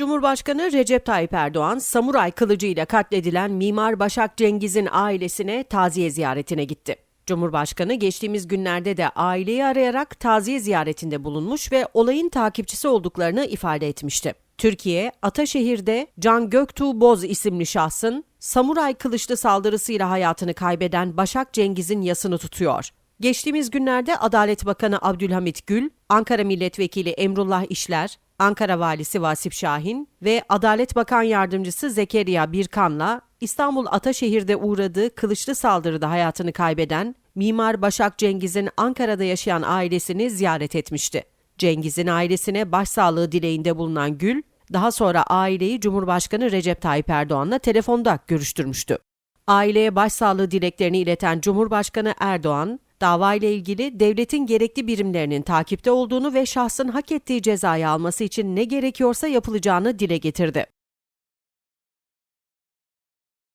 Cumhurbaşkanı Recep Tayyip Erdoğan, samuray kılıcıyla katledilen Mimar Başak Cengiz'in ailesine taziye ziyaretine gitti. Cumhurbaşkanı geçtiğimiz günlerde de aileyi arayarak taziye ziyaretinde bulunmuş ve olayın takipçisi olduklarını ifade etmişti. Türkiye, Ataşehir'de Can Göktuğ Boz isimli şahsın samuray kılıçlı saldırısıyla hayatını kaybeden Başak Cengiz'in yasını tutuyor. Geçtiğimiz günlerde Adalet Bakanı Abdülhamit Gül, Ankara Milletvekili Emrullah İşler, Ankara Valisi Vasip Şahin ve Adalet Bakan Yardımcısı Zekeriya Birkan'la İstanbul Ataşehir'de uğradığı kılıçlı saldırıda hayatını kaybeden Mimar Başak Cengiz'in Ankara'da yaşayan ailesini ziyaret etmişti. Cengiz'in ailesine başsağlığı dileğinde bulunan Gül, daha sonra aileyi Cumhurbaşkanı Recep Tayyip Erdoğan'la telefonda görüştürmüştü. Aileye başsağlığı dileklerini ileten Cumhurbaşkanı Erdoğan, davayla ilgili devletin gerekli birimlerinin takipte olduğunu ve şahsın hak ettiği cezayı alması için ne gerekiyorsa yapılacağını dile getirdi.